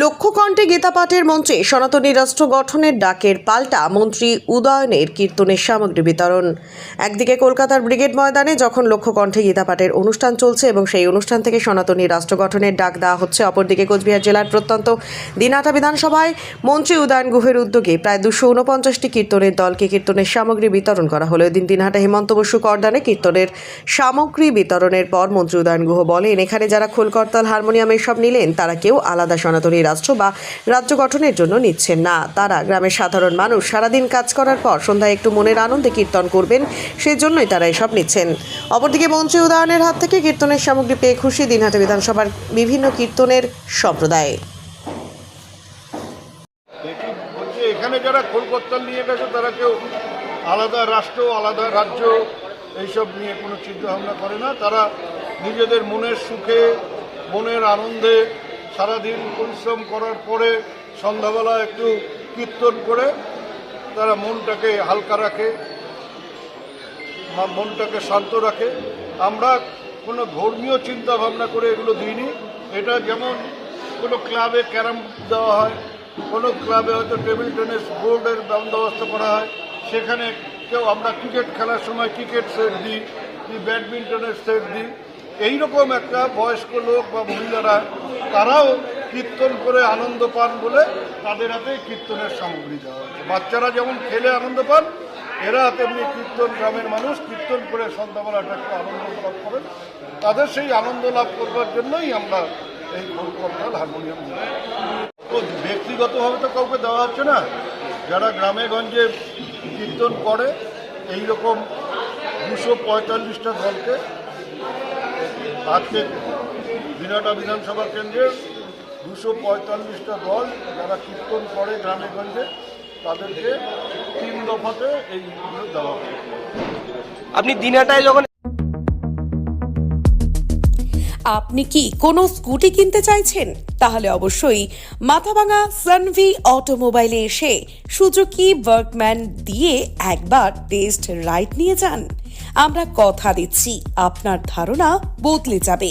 লক্ষ্যকণ্ঠে গীতাপাঠের মঞ্চে সনাতনী রাষ্ট্র গঠনের ডাকের পাল্টা মন্ত্রী উদয়নের কীর্তনের সামগ্রী বিতরণ। একদিকে কলকাতার ব্রিগেড ময়দানে যখন লক্ষ্যকণ্ঠে গীতাপাঠের অনুষ্ঠান চলছে এবং সেই অনুষ্ঠান থেকে সনাতনী রাষ্ট্র গঠনের ডাক দেওয়া হচ্ছে, অপরদিকে কোচবিহার জেলার প্রত্যন্ত দিনাটা বিধানসভায় মন্ত্রী উদয়ন গুহের উদ্যোগে প্রায় দুশো উনপঞ্চাশটি কীর্তনের দলকে কীর্তনের সামগ্রী বিতরণ করা হলো। এদিন দিনহাটা হেমন্ত বসু করদানে কীর্তনের সামগ্রী বিতরণের পর মন্ত্রী উদয়ন গুহ বলেন, এখানে যারা খোল করতাল হারমোনিয়াম এসব নিলেন, তারা কেউ আলাদা সনাতনী রাষ্ট্র বা রাজ্য গঠনের জন্য নিচ্ছেন না। তারা গ্রামের সাধারণ মানুষ, সারাদিন কাজ করার পর সন্ধ্যায় একটু মনের আনন্দে কীর্তন করবেন, সেজন্যই তারা এসব নিচ্ছেন। অপরদিকে মন্ত্রী উদয়নের হাত থেকে কীর্তনের সামগ্রী পেয়ে খুশি দিনহাটা বিধানসভার বিভিন্ন কীর্তনের সম্প্রদায়। এখানে যারা কলকাতা নিয়ে গেছে, তারা কেউ আলাদা রাষ্ট্র, আলাদা রাজ্য, এইসব নিয়ে কোনো চিন্তা ভাবনা করে না। তারা নিজেদের মনের সুখে, মনের আনন্দে সারাদিন পরিশ্রম করার পরে সন্ধ্যাবেলা একটু কীর্তন করে তারা মনটাকে হালকা রাখে মনটাকে শান্ত রাখে। আমরা কোনো ধর্মীয় চিন্তা ভাবনা করে এগুলো দিইনি। এটা যেমন কোনো ক্লাবে ক্যারাম দেওয়া হয়, কোনো ক্লাবে হয়তো টেবিল টেনিস বোর্ডের বন্দোবস্ত করা হয়। সেখানে কেউ আমরা ক্রিকেট খেলার সময় ক্রিকেট সেট দিই, কি ব্যাডমিন্টনের সেট দিই। এইরকম একটা বয়স্ক লোক বা মহিলারা তারাও কীর্তন করে আনন্দ পান বলে তাদের হাতে কীর্তনের সামগ্রী দেওয়া হচ্ছে বাচ্চারা যেমন খেলে আনন্দ পান, এরা তেমনি কীর্তন গ্রামের মানুষ কীর্তন করে সন্ধ্যাবেলাটা একটু আনন্দ লাভ করেন। তাদের সেই আনন্দ লাভ করবার জন্যই আমরা এই কলকাতাল হারমোনিয়াম ব্যক্তিগতভাবে তো কাউকে দেওয়া হচ্ছে না। যারা গ্রামে গঞ্জে কীর্তন করে এই রকম দুশো পঁয়তাল্লিশটা দলকে আজকে দিনাটা বিধানসভা কেন্দ্রের দুশো পঁয়তাল্লিশটা দল যারা কীর্তন করে গ্রামে গঞ্জে তাদেরকে তিন দফাতে এইগুলো দেওয়া হবে আপনি দিনাটায় যখন আপনি কি কোনো স্কুটি কিনতে চাইছেন? তাহলে অবশ্যই মাথাভাঙা সানভি অটোমোবাইলে এসে সুজুকি ওয়ার্কম্যান দিয়ে একবার টেস্ট রাইড নিয়ে যান। আমরা কথা দিচ্ছি আপনার ধারণা বদলে যাবে।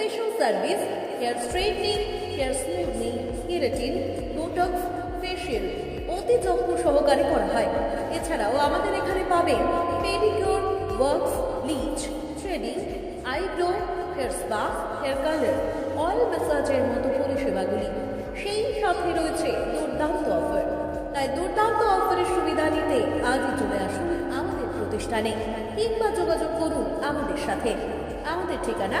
Special service hair straightening hair smoothing keratin botox facial অতি যত্ন সহকারে করা হয়। এছাড়াও আমাদের এখানে পাবেন pedicure works bleach threading eyebrow hair spa hair colour oil ম্যাসাজের মতো পরিষেবাগুলি। সেই সাথে রয়েছে দুর্দান্ত অফার তাই দুর্দান্ত অফারের সুবিধা নিতে আজই চলে আসুন আমাদের প্রতিষ্ঠানে। কিংবা যোগাযোগ করুন আমাদের সাথে। আমাদের ঠিকানা